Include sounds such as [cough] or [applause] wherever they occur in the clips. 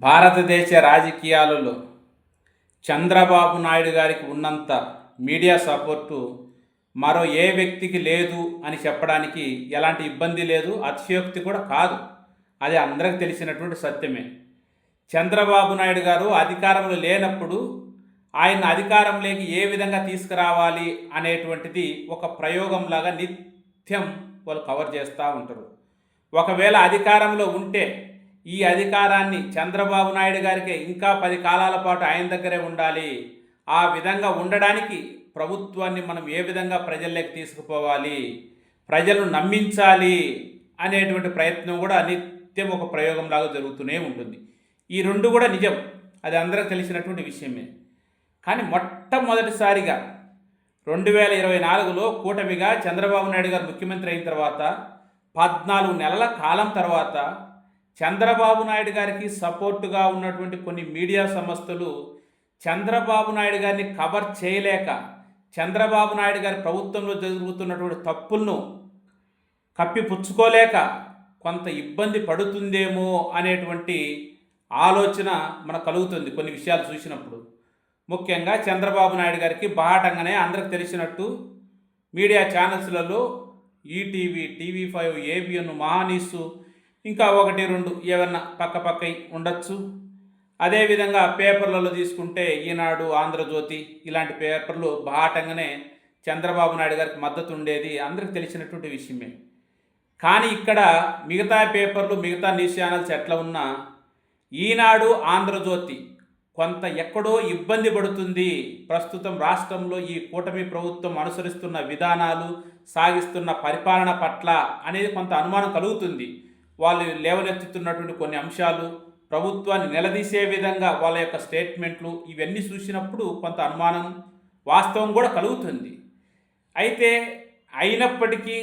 భారతదేశ రాజకీయాలలో చంద్రబాబు నాయుడు గారికి ఉన్నంత మీడియా సపోర్టు మరో ఏ వ్యక్తికి లేదు అని చెప్పడానికి ఎలాంటి ఇబ్బంది లేదు అతిశయోక్తి కూడా కాదు. అది అందరికి తెలిసినటువంటి సత్యమే. చంద్రబాబు నాయుడు గారు అధికారంలో లేనప్పుడు ఆయన అధికారంలోకి ఏ విధంగా తీసుకురావాలి అనేటువంటిది ఒక ప్రయోగంలాగా నిత్యం వాళ్ళు కవర్ చేస్తూ ఉంటారు. ఒకవేళ అధికారంలో ఉంటే ఈ అధికారాన్ని చంద్రబాబు నాయుడు గారికి ఇంకా పది కాలాల పాటు ఆయన దగ్గరే ఉండాలి. ఆ విధంగా ఉండడానికి ప్రభుత్వాన్ని మనం ఏ విధంగా ప్రజల్లోకి తీసుకుపోవాలి? ప్రజలను నమ్మించాలి అనేటువంటి ప్రయత్నం కూడా నిత్యం ఒక ప్రయోగంలాగా జరుగుతూనే ఉంటుంది. ఈ రెండు కూడా నిజం. అది అందరికి తెలిసినటువంటి విషయమే. కానీ మొట్టమొదటిసారిగా రెండు వేల ఇరవై నాలుగులో కూటమిగా చంద్రబాబు నాయుడు గారు ముఖ్యమంత్రి అయిన తర్వాత పద్నాలుగు నెలల కాలం తర్వాత చంద్రబాబు నాయుడు గారికి సపోర్టుగా ఉన్నటువంటి కొన్ని మీడియా సంస్థలు చంద్రబాబు నాయుడు గారిని కవర్ చేయలేక చంద్రబాబు నాయుడు గారి ప్రభుత్వంలో జరుగుతున్నటువంటి తప్పులను కప్పిపుచ్చుకోలేక కొంత ఇబ్బంది పడుతుందేమో అనేటువంటి ఆలోచన మనకు కలుగుతుంది కొన్ని విషయాలు చూసినప్పుడు. ముఖ్యంగా చంద్రబాబు నాయుడు గారికి బాహటంగానే అందరికి తెలిసినట్టు మీడియా ఛానల్స్లలో ఈటీవీ టీవీ ఫైవ్ ఏబిఎన్ మహానీసు ఇంకా ఒకటి రెండు ఏమన్నా పక్క పక్క ఉండొచ్చు. అదేవిధంగా పేపర్లలో తీసుకుంటే ఈనాడు ఆంధ్రజ్యోతి ఇలాంటి పేపర్లు బాటంగానే చంద్రబాబు నాయుడు గారికి మద్దతు ఉండేది అందరికి తెలిసినటువంటి విషయమే. కానీ ఇక్కడ మిగతా పేపర్లు మిగతా న్యూస్ ఛానల్స్ ఎట్లా ఉన్నా ఈనాడు ఆంధ్రజ్యోతి కొంత ఎక్కడో ఇబ్బంది పడుతుంది. ప్రస్తుతం రాష్ట్రంలో ఈ కూటమి ప్రభుత్వం అనుసరిస్తున్న విధానాలు సాగిస్తున్న పరిపాలన పట్ల అనేది కొంత అనుమానం కలుగుతుంది. వాళ్ళు లేవనెత్తుతున్నటువంటి కొన్ని అంశాలు ప్రభుత్వాన్ని నిలదీసే విధంగా వాళ్ళ యొక్క స్టేట్మెంట్లు ఇవన్నీ చూసినప్పుడు కొంత అనుమానం వాస్తవం కూడా కలుగుతుంది. అయితే అయినప్పటికీ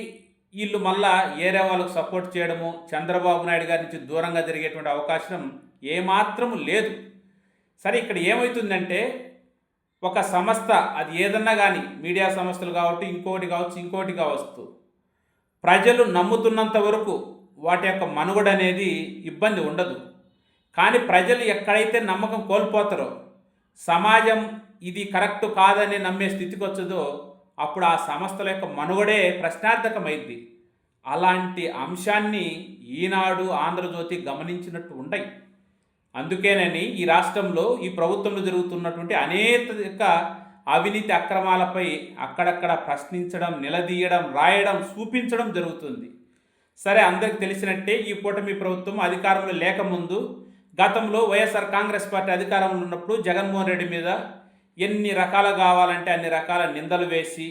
వీళ్ళు మళ్ళా ఏరే వాళ్ళకు సపోర్ట్ చేయడము చంద్రబాబు నాయుడు గారి నుంచి దూరంగా జరిగేటువంటి అవకాశం ఏమాత్రం లేదు. సరే ఇక్కడ ఏమవుతుందంటే ఒక సంస్థ అది ఏదన్నా కానీ మీడియా సంస్థలు కావచ్చు ఇంకోటి కావచ్చు ఇంకోటి కావచ్చు ప్రజలు నమ్ముతున్నంత వరకు వాటి యొక్క మనుగడ అనేది ఇబ్బంది ఉండదు. కానీ ప్రజలు ఎక్కడైతే నమ్మకం కోల్పోతారో సమాజం ఇది కరెక్ట్ కాదని నమ్మే స్థితికి వచ్చదో అప్పుడు ఆ సంస్థల యొక్క మనుగడే ప్రశ్నార్థకమైంది. అలాంటి అంశాన్ని ఈనాడు ఆంధ్రజ్యోతి గమనించినట్టు ఉంటాయి అందుకేనని ఈ రాష్ట్రంలో ఈ ప్రభుత్వంలో జరుగుతున్నటువంటి అనేక అవినీతి అక్రమాలపై అక్కడక్కడ ప్రశ్నించడం నిలదీయడం రాయడం చూపించడం జరుగుతుంది. సరే అందరికి తెలిసినట్టే ఈ కూటమి ప్రభుత్వం అధికారంలో లేకముందు గతంలో వైఎస్ఆర్ కాంగ్రెస్ పార్టీ అధికారంలో ఉన్నప్పుడు జగన్మోహన్ రెడ్డి మీద ఎన్ని రకాలు కావాలంటే అన్ని రకాల నిందలు వేసి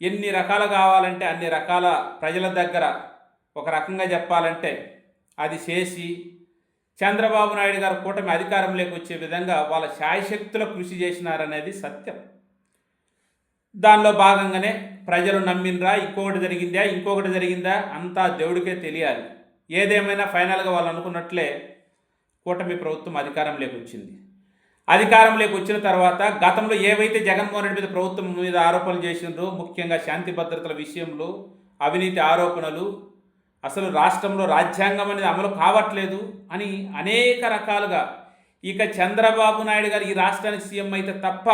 ఎన్ని రకాలు కావాలంటే అన్ని రకాల ప్రజల దగ్గర ఒక రకంగా చెప్పాలంటే అది చేసి చంద్రబాబు నాయుడు గారు కూటమి అధికారంలోకి వచ్చే విధంగా వాళ్ళ శాయశక్తుల కృషి చేసినారనేది సత్యం. దానిలో భాగంగానే ప్రజలు నమ్మినరా ఇంకొకటి జరిగిందా ఇంకొకటి జరిగిందా అంతా దేవుడికే తెలియాలి. ఏదేమైనా ఫైనల్గా వాళ్ళు అనుకున్నట్లే కూటమి ప్రభుత్వం అధికారంలోకి వచ్చింది. అధికారంలోకి వచ్చిన తర్వాత గతంలో ఏవైతే జగన్మోహన్ రెడ్డి మీద ప్రభుత్వం మీద ఆరోపణలు చేసిండ్రో ముఖ్యంగా శాంతి భద్రతల విషయంలో అవినీతి ఆరోపణలు అసలు రాష్ట్రంలో రాజ్యాంగం అనేది అమలు కావట్లేదు అని అనేక రకాలుగా ఇక చంద్రబాబు నాయుడు గారు ఈ రాష్ట్రానికి సీఎం అయితే తప్ప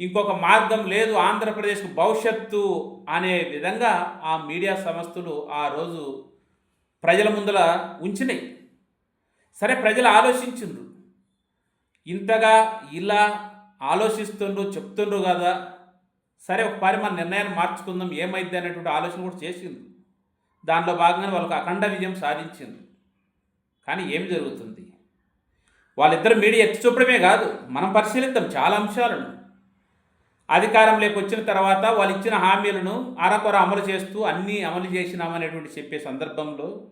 ఇంకొక మార్గం లేదు ఆంధ్రప్రదేశ్కు భవిష్యత్తు అనే విధంగా ఆ మీడియా సంస్థలు ఆ రోజు ప్రజల ముందల ఉంచినాయి. సరే ప్రజలు ఆలోచించిండ్రు. ఇంతగా ఇలా ఆలోచిస్తుండ్రు చెప్తుండ్రు కదా. సరే ఒకసారి మన నిర్ణయాన్ని మార్చుకుందాం ఏమైంది అనేటువంటి ఆలోచన కూడా చేసింది దానిలో భాగంగానే వాళ్ళకు అఖండ విజయం సాధించింది కానీ ఏం జరుగుతుంది? వాళ్ళిద్దరు మీడియా ఎత్తి చూపడమే కాదు మనం పరిశీలిద్దాం చాలా అంశాలను. అధికారంలోకి వచ్చిన తర్వాత వాళ్ళు ఇచ్చిన హామీలను అరకొర అమలు చేస్తూ అన్నీ అమలు చేసినామనేటువంటి చెప్పే సందర్భంలో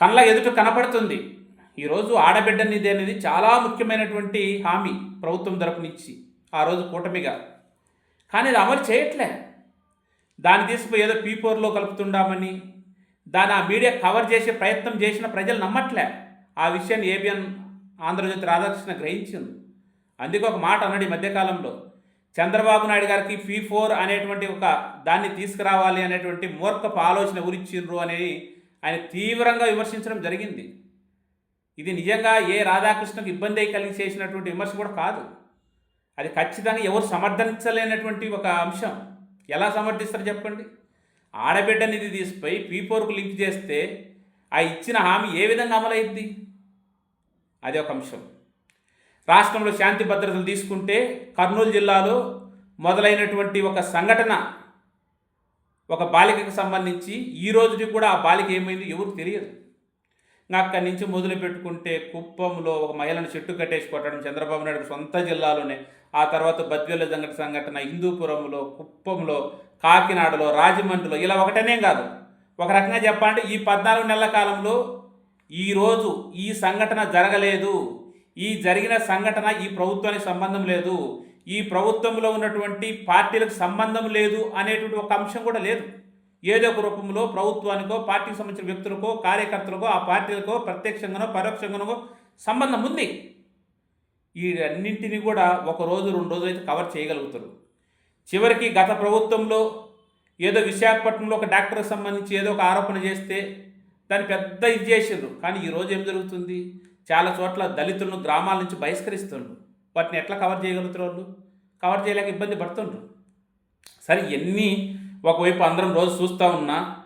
కళ్ళ ఎదుట కనపడుతుంది. ఈరోజు ఆడబిడ్డనిది అనేది చాలా ముఖ్యమైనటువంటి హామీ ప్రభుత్వం తరపునిచ్చి ఆ రోజు కూటమిగా. కానీ అది అమలు చేయట్లే. దాన్ని తీసుకుపోయి ఏదో పీపోర్లో కలుపుతుండామని దాని ఆ మీడియా కవర్ చేసే ప్రయత్నం చేసిన ప్రజలు నమ్మట్లే. ఆ విషయాన్ని ఏబిఎన్ ఆంధ్రజ్యోతి రాధాకృష్ణ గ్రహించింది. అందుకే ఒక మాట అన్నాడు ఈ మధ్యకాలంలో. చంద్రబాబు నాయుడు గారికి ఫీ ఫోర్ అనేటువంటి ఒక దాన్ని తీసుకురావాలి అనేటువంటి మూర్ఖపు ఆలోచన ఉరిచ్చిండ్రు అని ఆయన తీవ్రంగా విమర్శించడం జరిగింది. ఇది నిజంగా ఏ రాధాకృష్ణకు ఇబ్బంది అయి కలిగి చేసినటువంటి విమర్శ కూడా కాదు. అది ఖచ్చితంగా ఎవరు సమర్థించలేనటువంటి ఒక అంశం. ఎలా సమర్థిస్తారు చెప్పండి? ఆడబిడ్డ నిధి తీసిపోయి పీపోర్కు లింక్ చేస్తే ఆ ఇచ్చిన హామీ ఏ విధంగా అమలైద్ది? అది ఒక అంశం. రాష్ట్రంలో శాంతి భద్రతలు తీసుకుంటే కర్నూలు జిల్లాలో మొదలైనటువంటి ఒక సంఘటన ఒక బాలికకు సంబంధించి ఈ రోజుకి కూడా ఆ బాలిక ఏమైంది ఎవరు తెలియదు. ఇంకా అక్కడి నుంచి మొదలు పెట్టుకుంటే కుప్పంలో ఒక మహిళను చెట్టు కట్టేసి కొట్టడం చంద్రబాబు నాయుడు సొంత జిల్లాలోనే ఆ తర్వాత బద్వేల సంఘటన సంఘటన హిందూపురంలో కుప్పంలో కాకినాడలో రాజమండ్రిలో ఇలా ఒకటనే కాదు. ఒక రకంగా చెప్పాలంటే ఈ పద్నాలుగు నెలల కాలంలో ఈరోజు ఈ సంఘటన జరగలేదు. ఈ జరిగిన సంఘటన ఈ ప్రభుత్వానికి సంబంధం లేదు. ఈ ప్రభుత్వంలో ఉన్నటువంటి పార్టీలకు సంబంధం లేదు అనేటువంటి ఒక అంశం కూడా లేదు. ఏదో ఒక రూపంలో ప్రభుత్వానికో పార్టీకి సంబంధించిన వ్యక్తులకో కార్యకర్తలకో ఆ పార్టీలకో ప్రత్యక్షంగానో పరోక్షంగానో సంబంధం ఉంది. ఈ అన్నింటినీ కూడా ఒక రోజు రెండు రోజులు అయితే కవర్ చేయగలుగుతారు. చివరికి గత ప్రభుత్వంలో ఏదో విశాఖపట్నంలో ఒక డాక్టర్కి సంబంధించి ఏదో ఒక ఆరోపణ చేస్తే దాన్ని పెద్ద ఇది చేసారు కానీ ఈరోజు ఏం జరుగుతుంది? చాలా చోట్ల దళితులను గ్రామాల నుంచి బహిష్కరిస్తుండ్రు. వాటిని ఎట్లా కవర్ చేయగలుగుతారు వాళ్ళు? కవర్ చేయలేక ఇబ్బంది పడుతుండ్రు. సరే ఎన్ని ఒకవైపు అందరం రోజు చూస్తూ ఉన్నా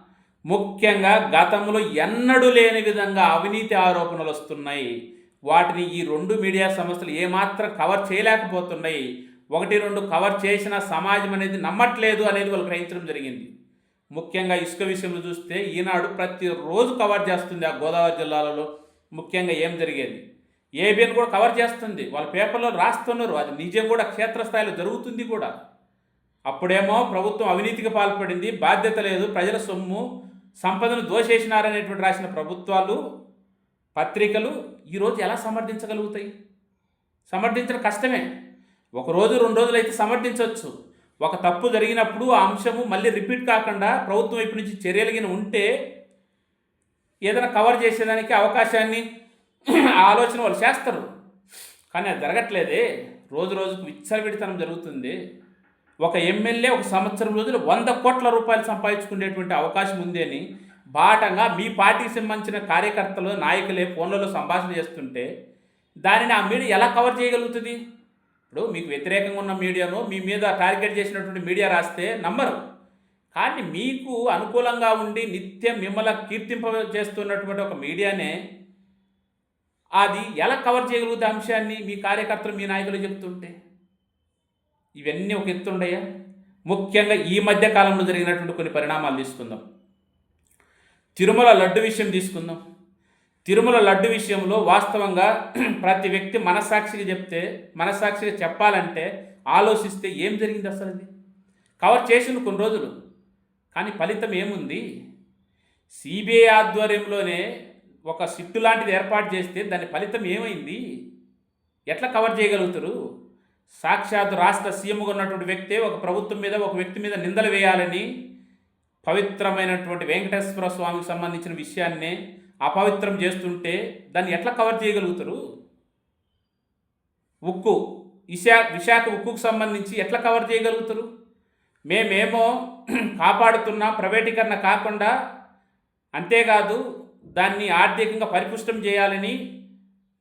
ముఖ్యంగా గతంలో ఎన్నడూ లేని విధంగా అవినీతి ఆరోపణలు వస్తున్నాయి. వాటిని ఈ రెండు మీడియా సంస్థలు ఏమాత్రం కవర్ చేయలేకపోతున్నాయి. ఒకటి రెండు కవర్ చేసిన సమాజం అనేది నమ్మట్లేదు అనేది వాళ్ళు గ్రహించడం జరిగింది. ముఖ్యంగా ఇసుక విషయంలో చూస్తే ఈనాడు ప్రతిరోజు కవర్ చేస్తుంది ఆ గోదావరి జిల్లాలలో. ముఖ్యంగా ఏం జరిగేది? ఏబిఎన్ కూడా కవర్ చేస్తుంది. వాళ్ళ పేపర్లో రాస్తున్నారు. అది నిజం కూడా క్షేత్రస్థాయిలో జరుగుతుంది కూడా. అప్పుడేమో ప్రభుత్వం అవినీతికి పాల్పడింది. బాధ్యత లేదు. ప్రజల సొమ్ము సంపదను దోషేసినారనేటువంటి రాసిన ప్రభుత్వాలు పత్రికలు ఈరోజు ఎలా సమర్థించగలుగుతాయి? సమర్థించడం కష్టమే. ఒక రోజు రెండు రోజులు అయితే సమర్థించవచ్చు. ఒక తప్పు జరిగినప్పుడు ఆ అంశము మళ్ళీ రిపీట్ కాకుండా ప్రభుత్వం వైపు నుంచి చర్యలు ఉంటే ఏదైనా కవర్ చేసేదానికి అవకాశాన్ని [clears throat] ఆలోచన వాళ్ళు చేస్తారు. కానీ అది జరగట్లేదే. రోజు రోజుకు విచ్చలవిడితనం జరుగుతుంది. ఒక ఎమ్మెల్యే ఒక సంవత్సరం రోజులు వంద కోట్ల రూపాయలు సంపాదించుకునేటువంటి అవకాశం ఉంది అని బాటంగా మీ పార్టీకి సంబంధించిన కార్యకర్తలు నాయకులే ఫోన్లలో సంభాషణ చేస్తుంటే దానిని ఆ మీడియా ఎలా కవర్ చేయగలుగుతుంది? ఇప్పుడు మీకు వ్యతిరేకంగా ఉన్న మీడియాను మీ మీద టార్గెట్ చేసినటువంటి మీడియా రాస్తే నమ్మరు. కానీ మీకు అనుకూలంగా ఉండి నిత్యం మిమ్మల్ని కీర్తింప చేస్తున్నటువంటి ఒక మీడియానే అది ఎలా కవర్ చేయగలుగుతే అంశాన్ని మీ కార్యకర్తలు మీ నాయకులు చెప్తుంటే ఇవన్నీ ఒక ఎత్తుండయా ముఖ్యంగా ఈ మధ్య కాలంలో జరిగినటువంటి కొన్ని పరిణామాలు తీసుకుందాం. తిరుమల లడ్డు విషయం తీసుకుందాం. తిరుమల లడ్డు విషయంలో వాస్తవంగా [clears throat] ప్రతి వ్యక్తి మనసాక్షిగా చెప్తే మనసాక్షిగా చెప్పాలంటే ఆలోచిస్తే ఏం జరిగింది అసలు అది కవర్ చేసిన కొన్ని రోజులు. కానీ ఫలితం ఏముంది? సిబిఐ ఆధ్వర్యంలోనే ఒక సిట్టు లాంటిది ఏర్పాటు చేస్తే దాని ఫలితం ఏమైంది? ఎట్లా కవర్ చేయగలుగుతారు? సాక్షాత్ రాష్ట్ర సీఎంగా ఉన్నటువంటి వ్యక్తే ఒక ప్రభుత్వం మీద ఒక వ్యక్తి మీద నిందలు వేయాలని పవిత్రమైనటువంటి వెంకటేశ్వర స్వామికి సంబంధించిన విషయాన్నే అపవిత్రం చేస్తుంటే దాన్ని ఎట్లా కవర్ చేయగలుగుతారు? ఉక్కు విశా విశాఖ ఉక్కుకు సంబంధించి ఎట్లా కవర్ చేయగలుగుతారు? మేమేమో [clears throat] కాపాడుతున్నా ప్రైవేటీకరణ కాకుండా అంతేకాదు దాన్ని ఆర్థికంగా పరిపుష్టం చేయాలని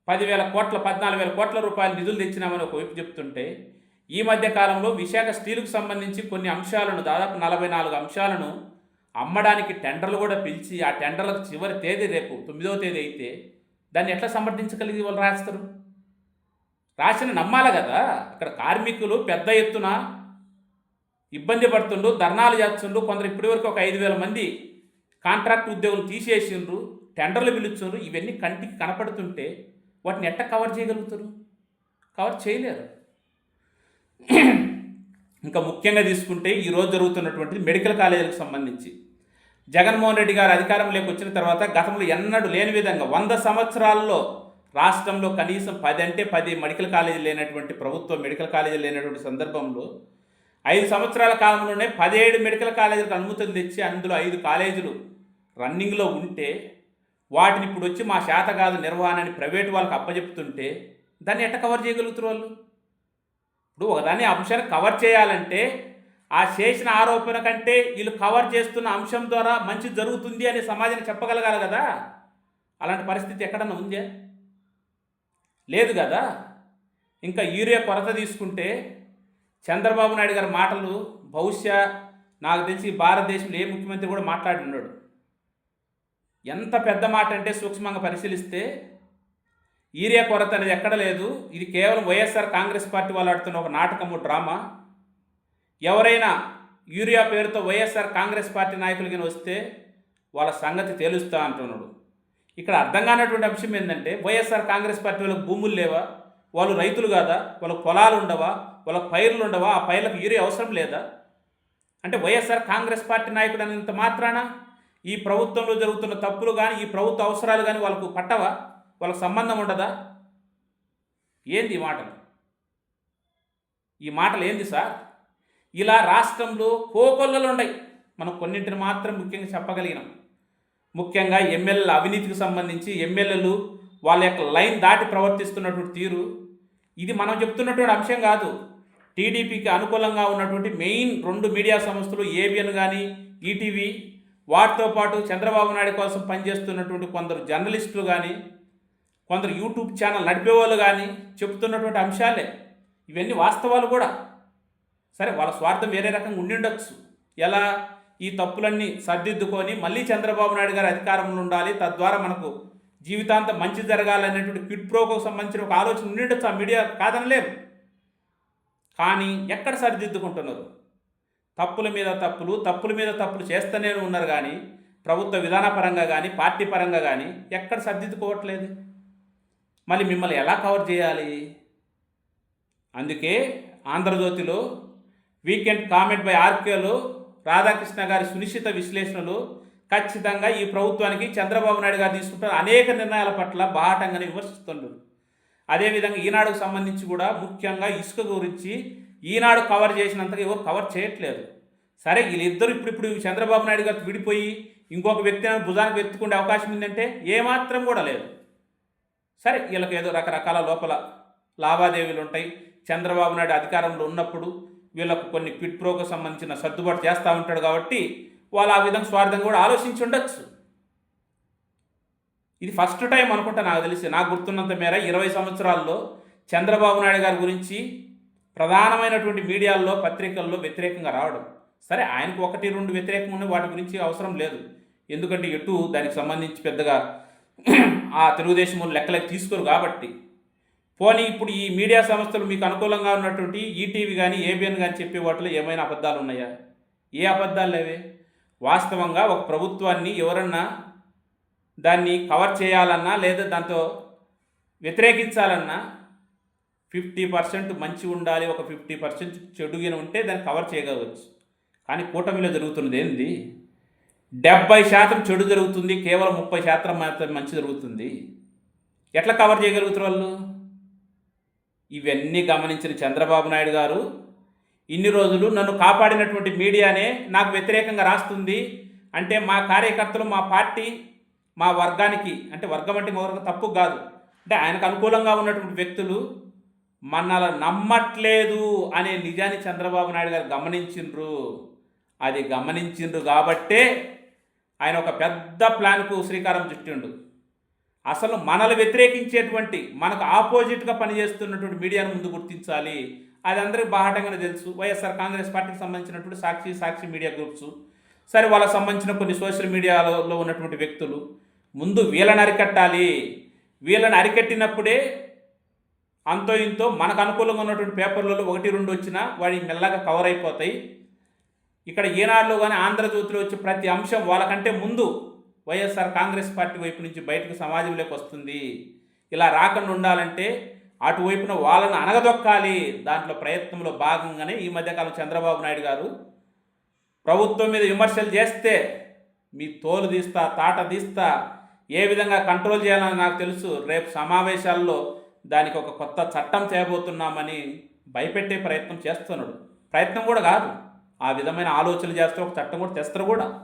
పదివేల కోట్ల పద్నాలుగు వేల కోట్ల రూపాయల నిధులు తెచ్చినామని ఒకవైపు చెప్తుంటే ఈ మధ్య కాలంలో విశాఖ స్టీల్కు సంబంధించి కొన్ని అంశాలను దాదాపు నలభై నాలుగు అంశాలను అమ్మడానికి టెండర్లు కూడా పిలిచి ఆ టెండర్లకు చివరి తేదీ రేపు తొమ్మిదవ తేదీ అయితే దాన్ని ఎట్లా సమర్థించగలిగి వాళ్ళు రాస్తారు రాసిన నమ్మాలి కదా? అక్కడ కార్మికులు పెద్ద ఎత్తున ఇబ్బంది పడుతుండ్రు ధర్నాలు చేస్తుండ్రు. కొందరు ఇప్పటివరకు ఒక ఐదు వేల మంది కాంట్రాక్ట్ ఉద్యోగులు తీసేసిండ్రు టెండర్లు పిలుచుండ్రు. ఇవన్నీ కంటికి కనపడుతుంటే వాటిని ఎట్ట కవర్ చేయగలుగుతారు? కవర్ చేయలేరు. ఇంకా ముఖ్యంగా తీసుకుంటే ఈరోజు జరుగుతున్నటువంటి మెడికల్ కాలేజీలకు సంబంధించి. జగన్మోహన్ రెడ్డి గారు అధికారంలోకి వచ్చిన తర్వాత గతంలో ఎన్నడూ లేని విధంగా వంద సంవత్సరాల్లో రాష్ట్రంలో కనీసం పది అంటే పది మెడికల్ కాలేజీలు లేనటువంటి ప్రభుత్వ మెడికల్ కాలేజీలు లేనటువంటి సందర్భంలో ఐదు సంవత్సరాల కాలంలోనే పదిహేడు మెడికల్ కాలేజీలకు అనుమతులు తెచ్చి అందులో ఐదు కాలేజీలు రన్నింగ్లో ఉంటే వాటిని ఇప్పుడు వచ్చి మా శాత కాదు నిర్వహణ అని ప్రైవేట్ వాళ్ళకి అప్పజెప్తుంటే దాన్ని ఎట్ట కవర్ చేయగలుగుతారు వాళ్ళు? ఇప్పుడు ఒకదాని అంశాన్ని కవర్ చేయాలంటే ఆ చేసిన ఆరోపణ కంటే వీళ్ళు కవర్ చేస్తున్న అంశం ద్వారా మంచి జరుగుతుంది అని సమాజానికి చెప్పగలగాలి కదా? అలాంటి పరిస్థితి ఎక్కడన్నా ఉందే? లేదు కదా? ఇంకా యూరియా కొరత తీసుకుంటే చంద్రబాబు నాయుడు గారి మాటలు బహుశా నాకు తెలిసి భారతదేశంలో ఏ ముఖ్యమంత్రి కూడా మాట్లాడి ఉన్నాడు ఎంత పెద్ద మాట అంటే సూక్ష్మంగా పరిశీలిస్తే ఈరియా కొరత అనేది ఎక్కడ లేదు. ఇది కేవలం వైఎస్ఆర్ కాంగ్రెస్ పార్టీ వాళ్ళు ఆడుతున్న ఒక నాటకము డ్రామా. ఎవరైనా యూరియా పేరుతో వైఎస్ఆర్ కాంగ్రెస్ పార్టీ నాయకులకి వస్తే వాళ్ళ సంగతి తేలుస్తా అంటున్నాడు. ఇక్కడ అర్థం కానటువంటి అంశం ఏంటంటే వైఎస్ఆర్ కాంగ్రెస్ పార్టీ వాళ్ళకి భూములు లేవా? వాళ్ళు రైతులు కాదా? వాళ్ళకి పొలాలు ఉండవా? వాళ్ళకి పైర్లు ఉండవా? ఆ పైర్లకు యూరియా అవసరం లేదా? అంటే వైఎస్ఆర్ కాంగ్రెస్ పార్టీ నాయకుడు అనేంత మాత్రాన ఈ ప్రభుత్వంలో జరుగుతున్న తప్పులు కానీ ఈ ప్రభుత్వ అవసరాలు కానీ వాళ్ళకు పట్టవా? వాళ్ళకి సంబంధం ఉండదా? ఏంది ఈ మాటలు? ఈ మాటలు ఏంది సార్? ఇలా రాష్ట్రంలో కోకొల్లలు ఉన్నాయి మనం కొన్నింటిని మాత్రం ముఖ్యంగా చెప్పగలిగినాం. ముఖ్యంగా ఎమ్మెల్యేల అవినీతికి సంబంధించి ఎమ్మెల్యేలు వాళ్ళ యొక్క లైన్ దాటి ప్రవర్తిస్తున్నటువంటి తీరు ఇది మనం చెప్తున్నటువంటి అంశం కాదు. టీడీపీకి అనుకూలంగా ఉన్నటువంటి మెయిన్ రెండు మీడియా సంస్థలు ఏబిఎన్ కానీ ఈటీవీ వాటితో పాటు చంద్రబాబు నాయుడు కోసం పనిచేస్తున్నటువంటి కొందరు జర్నలిస్టులు కానీ కొందరు యూట్యూబ్ ఛానల్ నడిపేవాళ్ళు కానీ చెప్తున్నటువంటి అంశాలే. ఇవన్నీ వాస్తవాలు కూడా. సరే వాళ్ళ స్వార్థం వేరే రకంగా ఉండిండొచ్చు ఎలా? ఈ తప్పులన్నీ సర్దిద్దుకొని మళ్ళీ చంద్రబాబు నాయుడు గారి అధికారంలో ఉండాలి. తద్వారా మనకు జీవితాంతం మంచి జరగాలనేటువంటి క్విడ్ ప్రోకు సంబంధించిన ఒక ఆలోచన ఉండిండొచ్చు ఆ మీడియా కాదనలేము. కానీ ఎక్కడ సరిదిద్దుకుంటున్నారు? తప్పుల మీద తప్పులు తప్పుల మీద తప్పులు చేస్తూనే ఉన్నారు కానీ ప్రభుత్వ విధానపరంగా కానీ పార్టీ పరంగా కానీ ఎక్కడ సర్దిద్దుకోవట్లేదు? మళ్ళీ మిమ్మల్ని ఎలా కవర్ చేయాలి? అందుకే ఆంధ్రజ్యోతిలో వీకెండ్ కామెంట్ బై ఆర్కేలో రాధాకృష్ణ గారి సునిశ్చిత విశ్లేషణలు ఖచ్చితంగా ఈ ప్రభుత్వానికి చంద్రబాబు నాయుడు గారు తీసుకుంటున్న అనేక నిర్ణయాల పట్ల బాహటంగానే విమర్శిస్తుండ్రు అదేవిధంగా ఈనాడుకు సంబంధించి కూడా ముఖ్యంగా ఇసుక గురించి ఈనాడు కవర్ చేసినంతగా ఎవరు కవర్ చేయట్లేదు. సరే వీళ్ళిద్దరు ఇప్పుడు ఇప్పుడు చంద్రబాబు నాయుడు గారు విడిపోయి ఇంకొక వ్యక్తిని భుజానికి ఎత్తుకునే అవకాశం ఉందంటే ఏమాత్రం కూడా లేదు. సరే వీళ్ళకి ఏదో రకరకాల లోపల లావాదేవీలు ఉంటాయి. చంద్రబాబు నాయుడు అధికారంలో ఉన్నప్పుడు వీళ్ళకు కొన్ని పిట్ ప్రోకు సంబంధించిన సర్దుబాటు చేస్తూ ఉంటాడు కాబట్టి వాళ్ళు ఆ విధంగా స్వార్థం కూడా ఆలోచించి ఉండొచ్చు. ఇది ఫస్ట్ టైం అనుకుంటా నాకు తెలిసి. నాకు గుర్తున్నంత మేర ఇరవై సంవత్సరాల్లో చంద్రబాబు నాయుడు గారి గురించి ప్రధానమైనటువంటి మీడియాల్లో పత్రికల్లో వ్యతిరేకంగా రావడం. సరే ఆయనకు ఒకటి రెండు వ్యతిరేకం ఉన్న వాటి గురించి అవసరం లేదు. ఎందుకంటే ఎటు దానికి సంబంధించి పెద్దగా ఆ తెలుగుదేశం లెక్కలకు తీసుకోరు కాబట్టి. పోనీ ఇప్పుడు ఈ మీడియా సంస్థలు మీకు అనుకూలంగా ఉన్నటువంటి ఈటీవీ కానీ ఏబిఎన్ కానీ చెప్పే వాటిలో ఏమైనా అబద్ధాలు ఉన్నాయా? ఏ అబద్ధాలు లేవే? వాస్తవంగా ఒక ప్రభుత్వాన్ని ఎవరన్నా దాన్ని కవర్ చేయాలన్నా లేదా దాంతో వ్యతిరేకించాలన్నా ఫిఫ్టీ పర్సెంట్ మంచి ఉండాలి ఒక ఫిఫ్టీ పర్సెంట్ చెడుగిన ఉంటే దాన్ని కవర్ చేయగలవచ్చు కానీ కూటమిలో జరుగుతున్నది ఏంది? డెబ్బై శాతం చెడు జరుగుతుంది కేవలం ముప్పై శాతం మాత్రం మంచి జరుగుతుంది. ఎట్లా కవర్ చేయగలుగుతారు వాళ్ళు? ఇవన్నీ గమనించిన చంద్రబాబు నాయుడు గారు ఇన్ని రోజులు నన్ను కాపాడినటువంటి మీడియానే నాకు వ్యతిరేకంగా రాస్తుంది అంటే మా కార్యకర్తలు మా పార్టీ మా వర్గానికి అంటే వర్గం అంటే వర్గం తప్పు కాదు. అంటే ఆయనకు అనుకూలంగా ఉన్నటువంటి వ్యక్తులు మనల్ని నమ్మట్లేదు అనే నిజాన్ని చంద్రబాబు నాయుడు గారు గమనించిండ్రు. అది గమనించిండ్రు కాబట్టే ఆయన ఒక పెద్ద ప్లాన్కు శ్రీకారం చుట్టిండు. అసలు మనల్ని వ్యతిరేకించేటువంటి మనకు ఆపోజిట్గా పనిచేస్తున్నటువంటి మీడియాను ముందు గుర్తించాలి. అది అందరికీ బాహటంగానే తెలుసు. వైఎస్ఆర్ కాంగ్రెస్ పార్టీకి సంబంధించినటువంటి సాక్షి సాక్షి మీడియా గ్రూప్స్. సరే వాళ్ళకి సంబంధించిన కొన్ని సోషల్ మీడియాలో ఉన్నటువంటి వ్యక్తులు ముందు వీళ్ళని అరికట్టాలి. వీళ్ళని అరికట్టినప్పుడే అంతో ఇంతో మనకు అనుకూలంగా ఉన్నటువంటి పేపర్లలో ఒకటి రెండు వచ్చినా వాడి మెల్లగా కవర్ అయిపోతాయి. ఇక్కడ ఈనాడులో కానీ ఆంధ్రజ్యోతిలో వచ్చే ప్రతి అంశం వాళ్ళకంటే ముందు వైఎస్ఆర్ కాంగ్రెస్ పార్టీ వైపు నుంచి బయటకు సమాజంలోకి వస్తుంది. ఇలా రాకుండా ఉండాలంటే అటువైపున వాళ్ళను అనగదొక్కాలి దాంట్లో ప్రయత్నంలో భాగంగానే ఈ మధ్యకాలం చంద్రబాబు నాయుడు గారు ప్రభుత్వం మీద విమర్శలు చేస్తే మీ తోలు తీస్తా తాట తీస్తా ఏ విధంగా కంట్రోల్ చేయాలని నాకు తెలుసు. రేపు సమావేశాల్లో దానికి ఒక కొత్త చట్టం చేయబోతున్నామని భయపెట్టే ప్రయత్నం చేస్తున్నాడు. ప్రయత్నం కూడా కాదు. ఆ విధమైన ఆలోచనలు చేస్తే ఒక చట్టం కూడా తెస్తారు కూడా.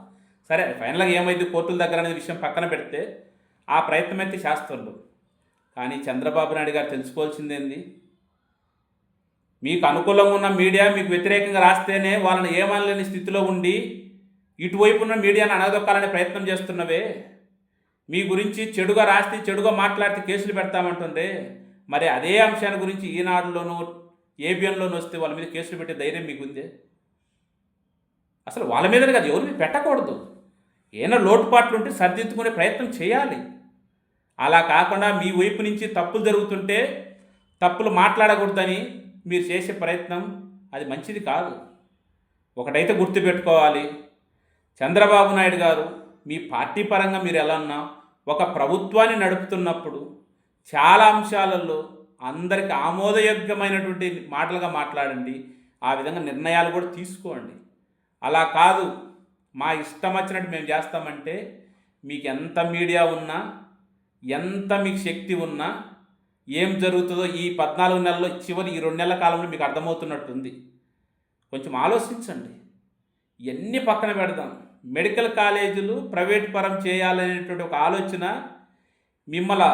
సరే ఫైనల్గా ఏమైంది? కోర్టుల దగ్గర అనేది విషయం పక్కన పెడితే ఆ ప్రయత్నం అయితే చేస్తుండ్రు. కానీ చంద్రబాబు నాయుడు గారు తెలుసుకోవాల్సిందేంది? మీకు అనుకూలంగా ఉన్న మీడియా మీకు వ్యతిరేకంగా రాస్తేనే వాళ్ళని ఏమనలేని స్థితిలో ఉండి ఇటువైపు ఉన్న మీడియాను అనదొక్కాలనే ప్రయత్నం చేస్తున్నవే. మీ గురించి చెడుగా రాస్తే చెడుగా మాట్లాడితే కేసులు పెడతామంటుండే మరి అదే అంశాన్ని గురించి ఈనాడులోనూ ఏబిఎన్లోనూ వస్తే వాళ్ళ మీద కేసులు పెట్టే ధైర్యం మీకుందే? అసలు వాళ్ళ మీదనే కాదు ఎవరు మీరు పెట్టకూడదు. ఏమైనా లోటుపాట్లు ఉంటే సరిదిద్దుకునే ప్రయత్నం చేయాలి. అలా కాకుండా మీ వైపు నుంచి తప్పులు జరుగుతుంటే తప్పులు మాట్లాడకూడదని మీరు చేసే ప్రయత్నం అది మంచిది కాదు. ఒకటైతే గుర్తుపెట్టుకోవాలి చంద్రబాబు నాయుడు గారు మీ పార్టీ పరంగా మీరు ఎలా ఉన్నా ఒక ప్రభుత్వాన్ని నడుపుతున్నప్పుడు చాలా అంశాలలో అందరికి ఆమోదయోగ్యమైనటువంటి మాటలుగా మాట్లాడండి. ఆ విధంగా నిర్ణయాలు కూడా తీసుకోండి. అలా కాదు. మా ఇష్టం వచ్చినట్టు మేము చేస్తామంటే మీకు ఎంత మీడియా ఉన్నా ఎంత మీకు శక్తి ఉన్నా ఏం జరుగుతుందో ఈ పద్నాలుగు నెలల్లో చివరి ఈ రెండు నెలల కాలంలో మీకు అర్థమవుతున్నట్టుంది. కొంచెం ఆలోచించండి. ఇవన్నీ పక్కన పెడదాం? మెడికల్ కాలేజీలు ప్రైవేట్ పరం చేయాలనేటువంటి ఒక ఆలోచన మిమ్మల్ని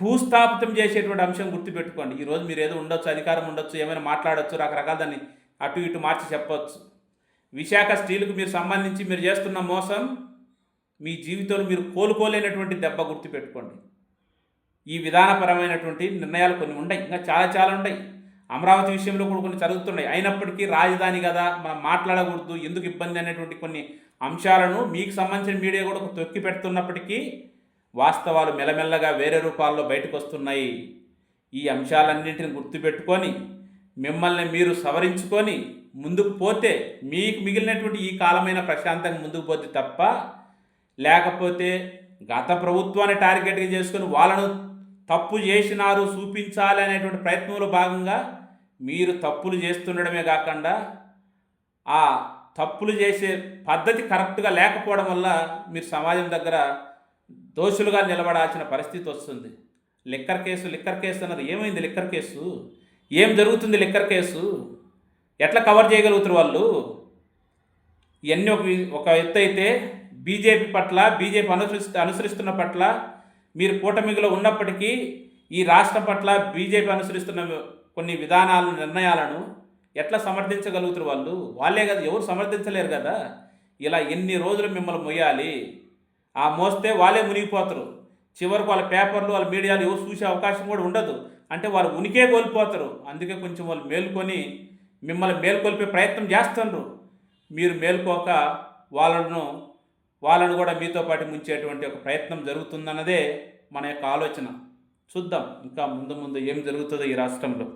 భూస్థాపితం చేసేటువంటి అంశం గుర్తుపెట్టుకోండి. ఈరోజు మీరు ఏదో ఉండొచ్చు అధికారం ఉండొచ్చు ఏమైనా మాట్లాడొచ్చు రకరకాల దాన్ని అటు ఇటు మార్చి చెప్పవచ్చు విశాఖ స్టీల్కు మీరు సంబంధించి మీరు చేస్తున్న మోసం మీ జీవితంలో మీరు కోలుకోలేనటువంటి దెబ్బ గుర్తుపెట్టుకోండి. ఈ విధానపరమైనటువంటి నిర్ణయాలు కొన్ని ఉన్నాయి ఇంకా చాలా చాలా ఉన్నాయి అమరావతి విషయంలో కూడా కొన్ని జరుగుతున్నాయి. అయినప్పటికీ రాజధాని కదా మనం మాట్లాడకూడదు ఎందుకు ఇబ్బంది అనేటువంటి కొన్ని అంశాలను మీకు సంబంధించిన మీడియా కూడా తొక్కి పెడుతున్నప్పటికీ వాస్తవాలు మెల్లమెల్లగా వేరే రూపాల్లో బయటకు వస్తున్నాయి ఈ అంశాలన్నింటిని గుర్తుపెట్టుకొని మిమ్మల్ని మీరు సవరించుకొని ముందుకు పోతే మీకు మిగిలినటువంటి ఈ కాలమైన ప్రశాంతంగా ముందుకు పోతే తప్ప లేకపోతే గత ప్రభుత్వాన్ని టార్గెట్గా చేసుకుని వాళ్ళను తప్పు చేసినారు చూపించాలి అనేటువంటి ప్రయత్నంలో భాగంగా మీరు తప్పులు చేస్తుండడమే కాకుండా ఆ తప్పులు చేసే పద్ధతి కరెక్ట్గా లేకపోవడం వల్ల మీరు సమాజం దగ్గర దోషులుగా నిలబడాల్సిన పరిస్థితి వస్తుంది. లిక్కర్ కేసు లిక్కర్ కేసు అన్నది ఏమైంది లిక్కర్ కేసు? ఏం జరుగుతుంది లిక్కర్ కేసు? ఎట్లా కవర్ చేయగలుగుతారు వాళ్ళు? ఇవన్నీ ఒక ఒక ఎత్తు అయితే బీజేపీ పట్ల బీజేపీ అనుసరిస్తు అనుసరిస్తున్న పట్ల మీరు కూటమిలో ఉన్నప్పటికీ ఈ రాష్ట్రం పట్ల బీజేపీ అనుసరిస్తున్న కొన్ని విధానాలను నిర్ణయాలను ఎట్లా సమర్థించగలుగుతారు వాళ్ళు? వాళ్ళే కదా ఎవరు సమర్థించలేరు కదా? ఇలా ఎన్ని రోజులు మిమ్మల్ని మొయ్యాలి? ఆ మోస్తే వాళ్ళే మునిగిపోతారు. చివరికి వాళ్ళ పేపర్లు వాళ్ళ మీడియాలు ఎవరు చూసే అవకాశం కూడా ఉండదు. అంటే వాళ్ళు ఉనికే కోల్పోతారు. అందుకే కొంచెం వాళ్ళు మేల్కొని మిమ్మల్ని మేల్కొల్పే ప్రయత్నం చేస్తున్నారు మీరు మేల్కోక వాళ్ళను వాళ్ళను కూడా మీతో పాటు ముంచేటువంటి ఒక ప్రయత్నం జరుగుతుందన్నదే మన యొక్క ఆలోచన. చూద్దాం ఇంకా ముందు ముందు ఏం జరుగుతుందో ఈ రాష్ట్రంలో.